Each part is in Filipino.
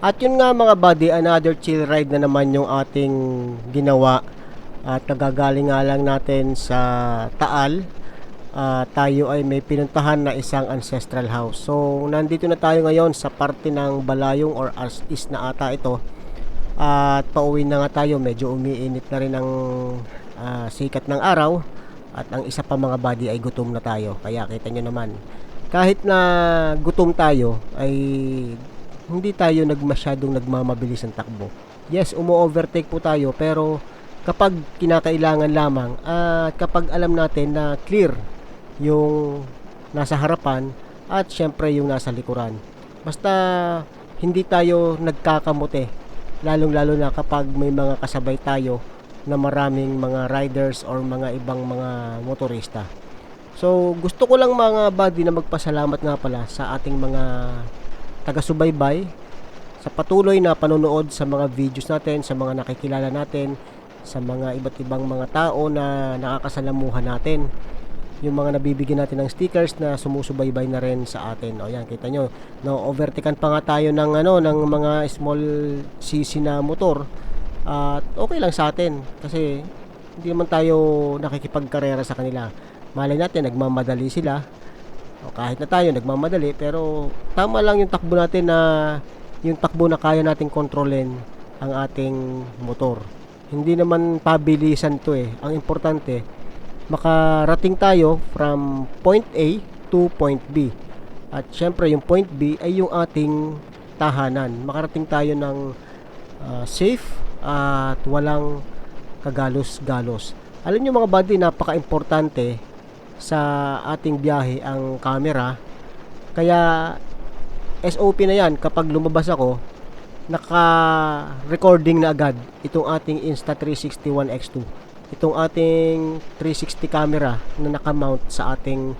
At yun nga mga buddy, another chill ride na naman yung ating ginawa. At nagagaling nga lang natin sa Taal. Ah, tayo ay may pinuntahan na isang ancestral house. So, nandito na tayo ngayon sa parte ng Balayong or as is na ata ito. At pauwi na nga tayo, medyo umiinit na rin ang ah, sikat ng araw. At ang isa pa mga buddy ay gutom na tayo. Kaya kita nyo naman, kahit na gutom tayo ay hindi tayo nagmasyadong nagmamabilis ang takbo. Yes, umo-overtake po tayo pero kapag kinakailangan lamang at kapag alam natin na clear yung nasa harapan at syempre yung nasa likuran. Basta hindi tayo nagkakamote lalong lalo na kapag may mga kasabay tayo na maraming mga riders or mga ibang mga motorista. So gusto ko lang mga buddy na magpasalamat nga pala sa ating mga taga-subaybay sa patuloy na panonood sa mga videos natin, sa mga nakikilala natin, sa mga iba't ibang mga tao na nakakasalamuhan natin. Yung mga nabibigyan natin ng stickers na sumusubaybay na rin sa atin. O yan, kita nyo. No, overtaken pa nga tayo ng ano ng mga small CC na motor. At okay lang sa atin kasi hindi naman tayo nakikipagkarera sa kanila. Malay natin nagmamadali sila. O kahit na tayo nagmamadali pero tama lang yung takbo natin na yung takbo na kaya nating kontrolin ang ating motor. Hindi naman pabilisan to eh. Ang importante, makarating tayo from point A to point B. At syempre yung point B ay yung ating tahanan. Makarating tayo ng ah, safe at walang kagalos-galos. Alam nyo mga buddy, napaka-importante sa ating biyahe ang camera. Kaya SOP na yan. Kapag lumabas ako naka-recording na agad itong ating Insta360 One X2 itong ating 360 camera na nakamount sa ating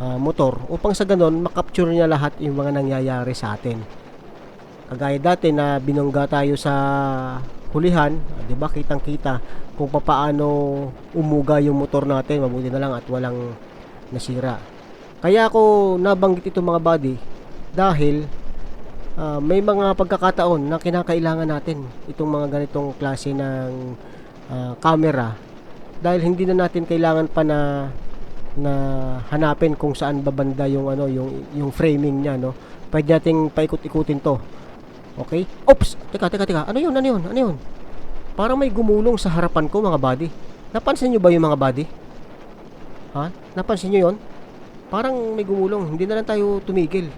ah, motor upang sa ganon makapture niya lahat yung mga nangyayari sa atin. Kagaya dati na binungga tayo sa hulihan 'di ba kitang kita kung papaano umuga yung motor natin mabuti na lang at walang nasira. Kaya ako nabanggit ito mga buddy dahil ah, may mga pagkakataon na kinakailangan natin itong mga ganitong klase ng ah, camera dahil hindi na natin kailangan pa na na hanapin kung saan babanda yung ano yung yung framing niya no? Pwede nating paikot-ikutin to okay? Oops! Teka teka teka. Ano yun? Ano yun? Ano yun? Parang may gumulong sa harapan ko mga buddy. Napansin nyo ba yung mga buddy? Ha? Napansin nyo yon parang may gumulong. Hindi na lang tayo tumigil.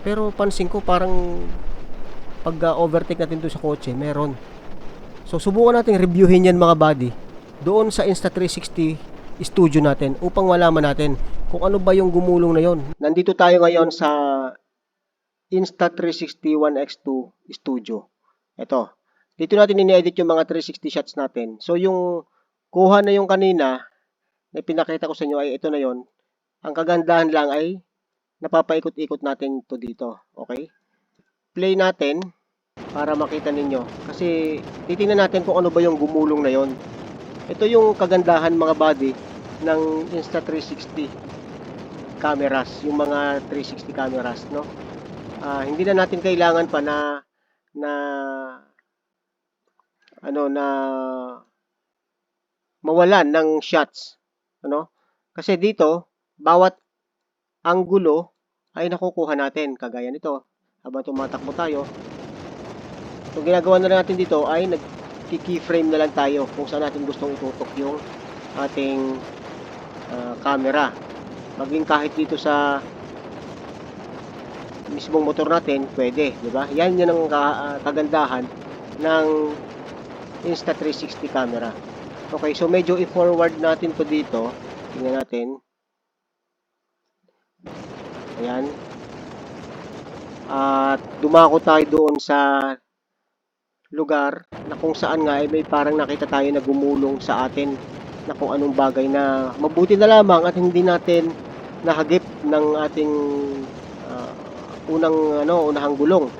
Pero pansin ko parang pag uh, overtake natin doon sa kotse, meron. So subukan natin reviewin yan mga buddy doon sa Insta360 studio natin upang malaman natin kung ano ba yung gumulong na yon. Nandito tayo ngayon sa Insta360 One X2 studio. Ito. Dito natin ini-edit yung mga 360 shots natin. So yung kuha na yung kanina na pinakita ko sa inyo ay ito na yon. Ang kagandahan lang ay napapaikot-ikot natin to dito. Okay? Play natin para makita ninyo. Kasi titingnan natin kung ano ba yung gumulong na yon. Ito yung kagandahan mga body ng Insta360 cameras, yung mga 360 cameras, no? Ah, hindi na natin kailangan pa na na ano na mawalan ng shots, ano? Kasi dito bawat anggulo ay nakukuha natin kagaya nito habang tumatakbo tayo yung ginagawa na lang natin dito ay nag-keyframe na lang tayo kung saan natin gustong itutok yung ating ah, camera maging kahit dito sa mismong motor natin pwede di ba? Yan yan ang ah, kagandahan ng Insta360 camera. Okay so medyo i-forward natin to dito. Tingnan natin. Ayan. At dumako tayo doon sa lugar na kung saan nga ay may parang nakita tayo na gumulong sa atin na kung anong bagay na mabuti na lamang at hindi natin nahagip ng ating ah, unang ano unahang gulong.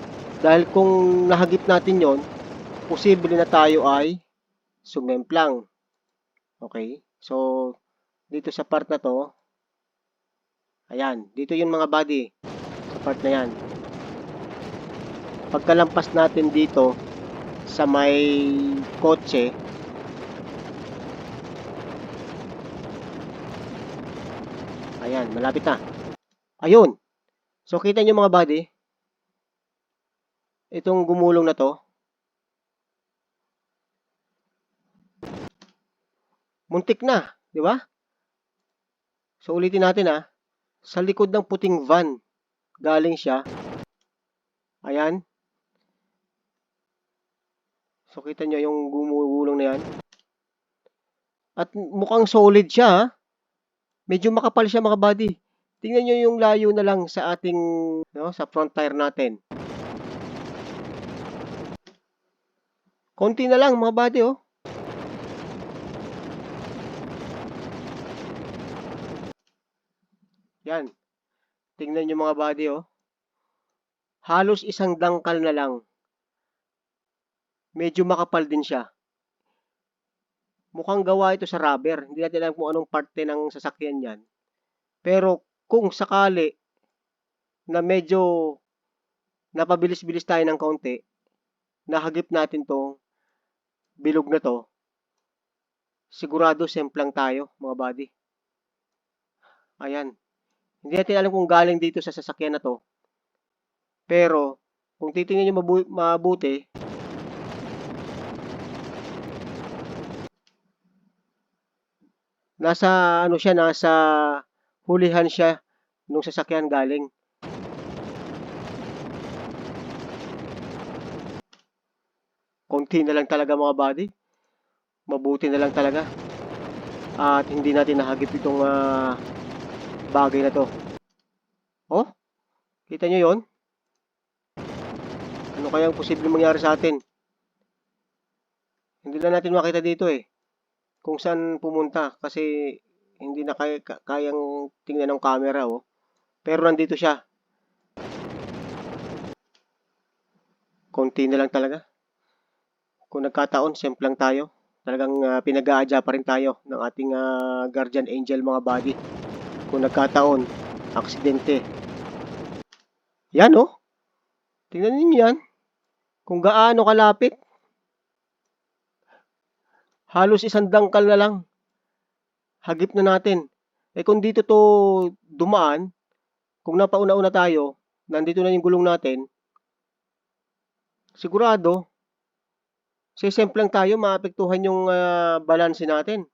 Dahil kung nahagip natin 'yon, posible na tayo ay sumemplang. Okay? So dito sa part na to, Ayan, dito yung mga body sa part na yan. pagkalampas natin dito sa may kotse, ayan, malapit na. Ayun. So, kita nyo mga buddy, itong gumulong na to, muntik na, di ba? So, ulitin natin ah. Sa likod ng puting van, galing siya. Ayan. So, kita nyo yung gumulong na yan. At mukhang solid siya ha. Medyo makapal siya mga buddy. Tingnan nyo yung layo na lang sa ating, no, sa front tire natin. Konti na lang mga buddy oh. Yan. Tingnan nyo mga buddy oh. Halos isang dangkal na lang. Medyo makapal din siya. Mukhang gawa ito sa rubber. Hindi natin alam kung anong parte ng sasakyan yan. Pero kung sakali na medyo napabilis-bilis tayo ng kaunti, nahagip natin tong bilog na to, sigurado semplang tayo mga buddy. Ayan. Hindi natin alam kung galing dito sa sasakyan na to. Pero, kung titingnan nyo mabu- mabuti, nasa ano siya, nasa hulihan siya nung sasakyan galing. Konti na lang talaga mga buddy. Mabuti na lang talaga. At hindi natin nahagip itong ah, bagay na to. Oh, kita nyo yon? Ano kayang posibleng mangyari sa atin? Hindi na natin makita dito eh. Kung saan pumunta kasi hindi na kaya, ka- kayang tingnan ng camera oh. Pero nandito siya. Konti na lang talaga. Kung nagkataon, semplang tayo. Talagang uh, pinag-aadya pa rin tayo ng ating ah, guardian angel mga body. Kung nagkataon, aksidente. Yan oh. Tingnan niyo yan. Kung gaano kalapit. Halos isang dangkal na lang. Hagip na natin. Eh kung dito to dumaan, kung napauna-una tayo, nandito na yung gulong natin, sigurado, sisemplang tayo, maapektuhan yung ah, balanse natin.